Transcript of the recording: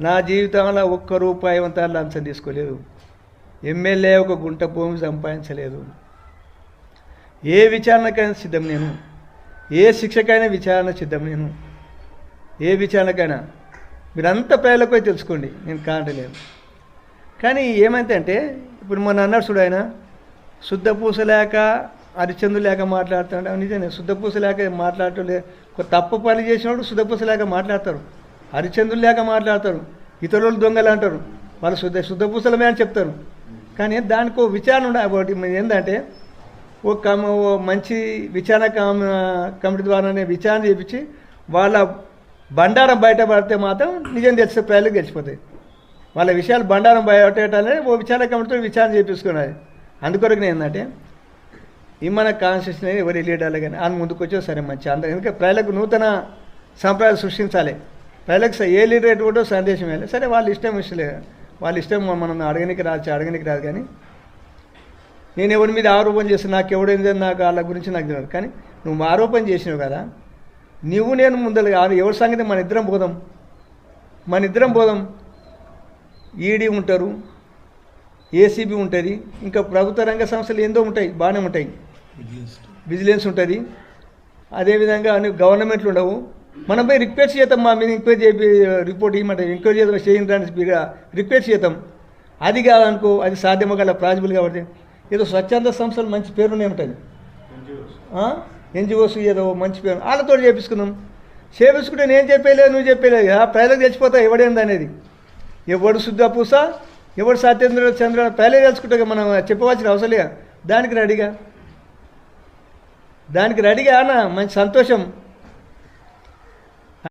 నా జీవితంలో ఒక్క రూపాయి అంతా లంచం తీసుకోలేదు. ఎమ్మెల్యే ఒక గుంట భూమి సంపాదించలేదు. ఏ విచారణకైనా సిద్ధం నేను. ఏ శిక్షకైనా విచారణ సిద్ధం నేను. ఏ విచారణకైనా. మీరంతా ప్రజలకు పోయి తెలుసుకోండి నేను కాంటలేను కానీ ఏమైందంటే అంటే ఇప్పుడు మొన్న అన్నాడు చూడు ఆయన శుద్ధ పూస లేక హరిచందు లేక మాట్లాడుతాడు నిజమే శుద్ధ పూస లేక మాట్లాడటం తప్పు పని చేసినప్పుడు శుద్ధ పూస లేక మాట్లాడతారు. హరిచందులు లేక మాట్లాడతారు. ఇతరులు దొంగలు అంటారు. వాళ్ళు శుద్ధ శుద్ధ పూసలమే అని చెప్తారు. కానీ దానికి ఒక విచారణ ఉండాలి ఒకటి ఏంటంటే ఓ కమ ఓ మంచి విచారణ కమ కమిటీ ద్వారానే విచారణ చేపించి వాళ్ళ బండారం బయటపడితే మాత్రం నిజం తెలిసే ప్రజలకు గెలిచిపోతాయి వాళ్ళ విషయాలు బండారం బయటనే ఓ విచారణ కమిటీతో విచారణ చేపించుకున్నది అందుకొరకు ఏంటంటే ఈ మన కాన్స్టిట్యూషన్ ఎవరు లీడర్లు కానీ ఆయన ముందుకు వచ్చే సరే మంచి అందరూ ఎందుకంటే ప్రజలకు నూతన సంప్రదాయాలు సృష్టించాలి. ప్రజలకు స- ఏ లీడర్ ఎటువంటో సందేశం ఇవ్వాలి సరే వాళ్ళ ఇష్టం ఇష్టలే వాళ్ళ ఇష్టం మనం అడగనికి రాదు అడగనికి రాదు కానీ నేను ఎవరి మీద ఆరోపణ చేస్తే నాకు ఎవడైంది నాకు వాళ్ళ గురించి నాకు తెలియదు. కానీ నువ్వు ఆరోపణ చేసినావు కదా నువ్వు నేను కాదు ఎవరి సంగతి మన ఇద్దరం పోదాం. మన ఇద్దరం పోదాం. ఈడీ ఉంటారు ఏసీబీ ఉంటుంది ఇంకా ప్రభుత్వ రంగ సంస్థలు ఏందో ఉంటాయి బాగానే ఉంటాయి. విజిలెన్స్ ఉంటుంది. అదేవిధంగా అన్ని గవర్నమెంట్లు ఉండవు. మనం పోయి రిక్వెస్ట్ చేద్దాం మా మీద ఎంక్వైరీ చేపి రిపోర్ట్ ఇవ్వమంటే ఎంక్వైరీ చేద్దాం చేయండి రిక్వెస్ట్ చేద్దాం. అది కాదనుకో అది సాధ్యమో గల ప్రాజిబుల్ కాబట్టి ఏదో స్వచ్ఛంద సంస్థలు మంచి పేరునే ఉంటుంది ఎన్జిఓస్ ఏదో మంచి పేరు. వాళ్ళతో చేపించుకుందాం. చేపించుకుంటే నేను చెప్పేలేదు నువ్వు చెప్పేలేదు కదా ప్రజలకు తెలిసిపోతా ఎవడేంది అనేది. ఎవడు శుద్ధ పూస ఎవడు సత్యేంద్ర చంద్ర ప్రజలే తెలుసుకుంటా మనం చెప్పవలసిన అవసరం లేదు? దానికి రెడీగా. దానికి రెడీగా అన్న మంచి సంతోషం.